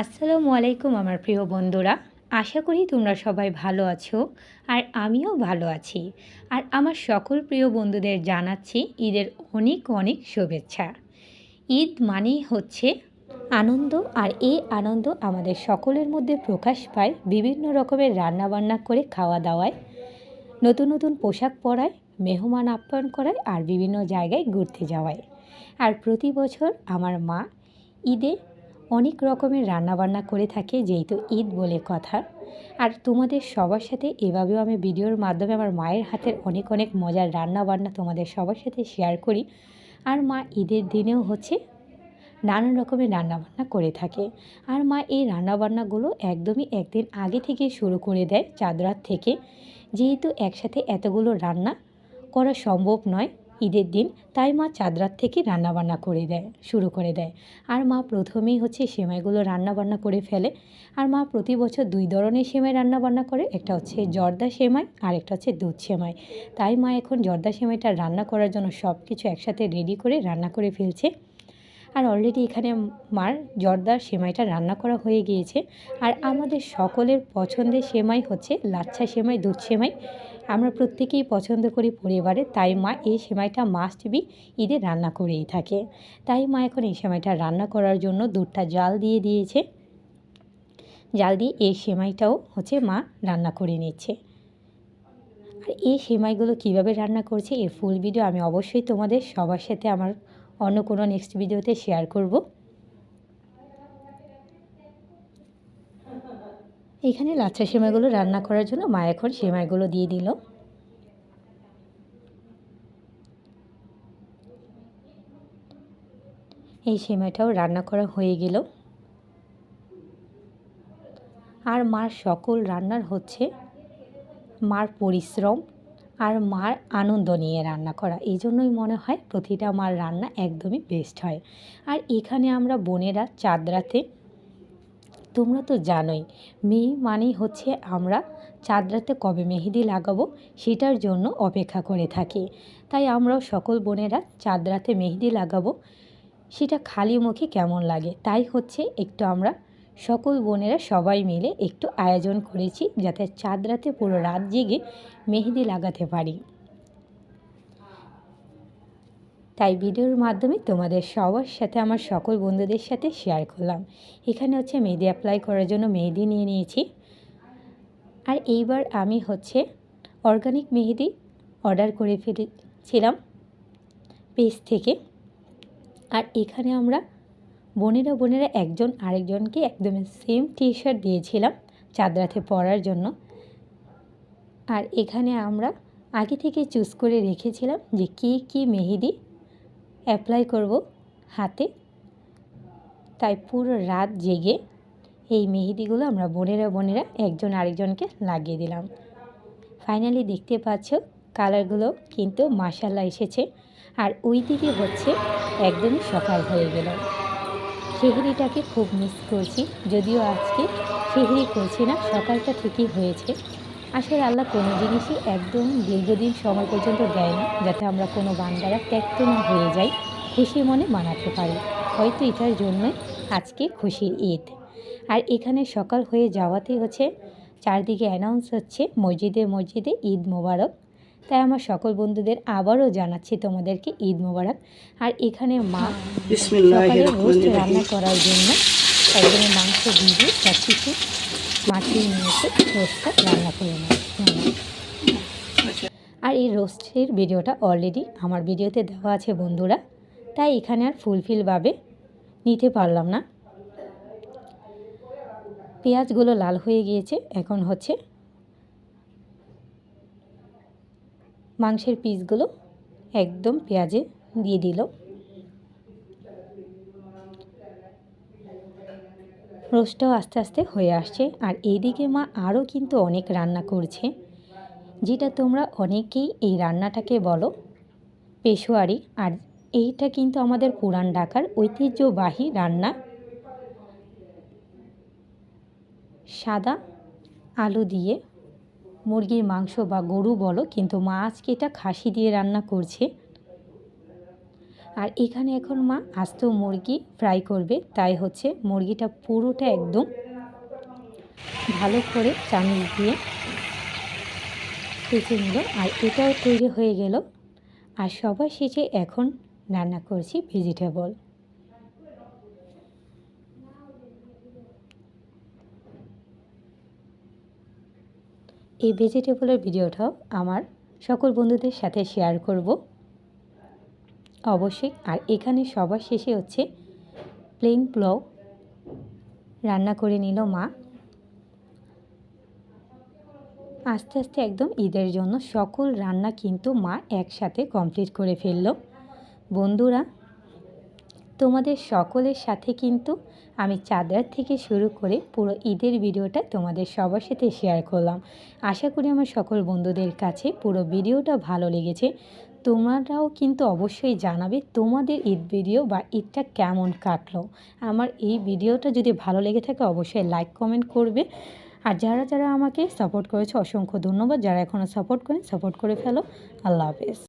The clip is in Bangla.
আসসালামু আলাইকুম আমার প্রিয় বন্ধুরা। আশা করি তোমরা সবাই ভালো আছো আর আমিও ভালো আছি। আর আমার সকল প্রিয় বন্ধুদের জানাচ্ছি ঈদের অনেক অনেক শুভেচ্ছা। ঈদ মানেই হচ্ছে আনন্দ আর এই আনন্দ আমাদের সকলের মধ্যে প্রকাশ পায় বিভিন্ন রকমের রান্নাবান্না করে খাওয়া দাওয়ায়, নতুন নতুন পোশাক পরায়, মেহমান আপ্যায়ন করায় আর বিভিন্ন জায়গায় ঘুরতে যাওয়ায়। আর প্রতি বছর আমার মা ঈদে অনেক রকমের রান্নাবান্না করে থাকে যেহেতু ঈদ বলে কথা। আর তোমাদের সবার সাথে এভাবেও আমি ভিডিওর মাধ্যমে আমার মায়ের হাতের অনেক অনেক মজার রান্নাবান্না তোমাদের সবার সাথে শেয়ার করি। আর মা ঈদের দিনেও হচ্ছে নানান রকমের রান্নাবান্না করে থাকে। আর মা এই রান্নাবান্নাগুলো একদমই একদিন আগে থেকে শুরু করে দেয় চাঁদরাত থেকে। যেহেতু একসাথে এতগুলো রান্না করা সম্ভব নয় ঈদের দিন তাই মা চাঁদরাত থেকে রান্নাবান্না করে দেয়, শুরু করে দেয়। আর মা প্রথমেই হচ্ছে সেমাইগুলো রান্নাবান্না করে ফেলে। আর মা প্রতি বছর দুই ধরনের সেমাই রান্নাবান্না করে, একটা হচ্ছে জর্দা সেমাই আর একটা হচ্ছে দুধ সেমাই। তাই মা এখন জর্দা সেমাইটা রান্না করার জন্য সব কিছু একসাথে রেডি করে রান্না করে ফেলছে। আর অলরেডি এখানে মার জর্দার সেমাইটা রান্না করা হয়ে গিয়েছে। আর আমাদের সকলের পছন্দের সেমাই হচ্ছে লাচ্ছা সেমাই, দুধ সেমাই। আমরা প্রত্যেকেই পছন্দ করি পরিবারে, তাই মা এই সেমাইটা মাস্ট বি ঈদে রান্না করেই থাকে। তাই মা এখন এই সেমাইটা রান্না করার জন্য দুধটা জাল দিয়ে দিয়েছে। জাল দিয়ে এই সেমাইটাও হচ্ছে মা রান্না করে নিচ্ছে। আর এই সেমাইগুলো কীভাবে রান্না করছে, এর ফুল ভিডিও আমি অবশ্যই তোমাদের সবার সাথে আমার অন্য কোনো নেক্সট ভিডিওতে শেয়ার করব। এখানে লাচ্ছা সেমাইগুলো রান্না করার জন্য মা এখন সেমাইগুলো দিয়ে দিল। এই সেমাইটাও রান্না করা হয়ে গেল। আর মার সকল রান্নার হচ্ছে মার পরিশ্রম আর মার আনন্দ নিয়ে রান্না করা। এই জন্যই মনে হয় প্রতিটা মার রান্না একদমই বেস্ট হয়। আর এখানে আমরা বোনেরা চাঁদরাতে তোমরা তো জানোই মেয়ে মানেই হচ্ছে আমরা চাঁদরাতে কবে মেহেদি লাগাবো সেটার জন্য অপেক্ষা করে থাকি। তাই আমরাও সকল বোনেরা চাঁদরাতে মেহেদি লাগাবো, সেটা খালি মুখে কেমন লাগে? তাই হচ্ছে একটু আমরা সকল বোনেরা সবাই মিলে একটু আয়োজন করেছি যাতে চাঁদ রাতে পুরো রাত জেগে মেহেদি লাগাতে পারি। তাই ভিডিওর মাধ্যমে তোমাদের সবার সাথে, আমার সকল বন্ধুদের সাথে শেয়ার করলাম। এখানে হচ্ছে মেহেদি অ্যাপ্লাই করার জন্য মেহেদি নিয়ে নিয়েছি। আর এইবার আমি হচ্ছে অর্গানিক মেহেদি অর্ডার করে ফেলেছিলাম পেজ থেকে। আর এখানে আমরা বোনেরা বোনেরা একজন আরেকজনকে একদম সেম টি শার্ট দিয়েছিলাম চাঁদরাতে পরার জন্য। আর এখানে আমরা আগে থেকে চুজ করে রেখেছিলাম যে কী কী মেহেদি অ্যাপ্লাই করব হাতে। তাই পুরো রাত জেগে এই মেহেদিগুলো আমরা বোনেরা বোনেরা একজন আরেকজনকে লাগিয়ে দিলাম। ফাইনালি দেখতে পাচ্ছ কালারগুলো কিন্তু মাসাল্লা এসেছে। আর ওই দিকে হচ্ছে একদমই সকাল হয়ে গেল। সেহরিটাকে খুব মিস করছি। যদিও আজকে সেহরি করছি না, সকালটা ঠিকই হয়েছে। আসলে আল্লাহ কোনো জিনিসই একদম দীর্ঘদিন সময় পর্যন্ত দেয় না যাতে আমরা কোনো বান্দারা ত্যক্ত না হয়ে যাই খুশি মনে বানাতে পারি। হয়তো এটার জন্যই আজকে খুশির ঈদ। আর এখানে সকাল হয়ে যাওয়াতে হচ্ছে চারদিকে অ্যানাউন্স হচ্ছে মসজিদে মসজিদে ঈদ মোবারক। তাই আমার সকল বন্ধুদের আবারও জানাচ্ছি তোমাদেরকে ঈদ মোবারক। আর এখানে মা সকালে রোস্ট রান্না করার জন্য একদমই মাংস দিয়ে সব কিছু মাখিয়ে নিয়েছে রোস্টটা রান্না করে আর এই রোস্টের ভিডিওটা অলরেডি আমার ভিডিওতে দেওয়া আছে বন্ধুরা, তাই এখানে আর ফুলফিলভাবে নিতে পারলাম না। পেঁয়াজগুলো লাল হয়ে গিয়েছে, এখন হচ্ছে মাংসের পিসগুলো একদম পেঁয়াজে দিয়ে দিল। রোস্টটাও আস্তে আস্তে হয়ে আসছে। আর এইদিকে মা আরও কিন্তু অনেক রান্না করছে। যেটা তোমরা অনেকেই এই রান্নাটাকে বলো পেশোয়ারি। আর এইটা কিন্তু আমাদের পুরান ঢাকার ঐতিহ্যবাহী রান্না। সাদা আলু দিয়ে মুরগির মাংস বা গরু বলো, কিন্তু মা আজকে এটা খাসি দিয়ে রান্না করছে। আর এখানে এখন মা আস্ত মুরগি ফ্রাই করবে। তাই হচ্ছে মুরগিটা পুরোটা একদম ভালো করে চামিচ দিয়ে ভেজে নিল। আর এটাও তৈরি হয়ে গেল। আর সবার শেষে এখন রান্না করছি ভেজিটেবল এই ভেজিটেবলের ভিডিওটাও আমার সকল বন্ধুদের সাথে শেয়ার করব। অবশ্যই। আর এখানে সবার শেষে হচ্ছে প্লেন পোলাও রান্না করে নিল মা। আস্তে আস্তে একদম ঈদের জন্য সকল রান্না কিন্তু মা একসাথে কমপ্লিট করে ফেলল। বন্ধুরা, তোমাদের সকলের সাথে কিন্তু আমি চাঁদরাত থেকে শুরু করে পুরো ঈদের ভিডিওটা তোমাদের সবার সাথে শেয়ার করলাম। আশা করি আমার সকল বন্ধুদের কাছে পুরো ভিডিওটা ভালো লেগেছে। তোমরাও কিন্তু অবশ্যই জানাবে তোমাদের ঈদ ভিডিও বা ঈদটা কেমন কাটলো। আমার এই ভিডিওটা যদি ভালো লেগে থাকে অবশ্যই লাইক কমেন্ট করবে। আর যারা যারা আমাকে সাপোর্ট করেছে, অসংখ্য ধন্যবাদ। যারা এখনও সাপোর্ট করেন সাপোর্ট করে ফেলো। আল্লাহ হাফেজ।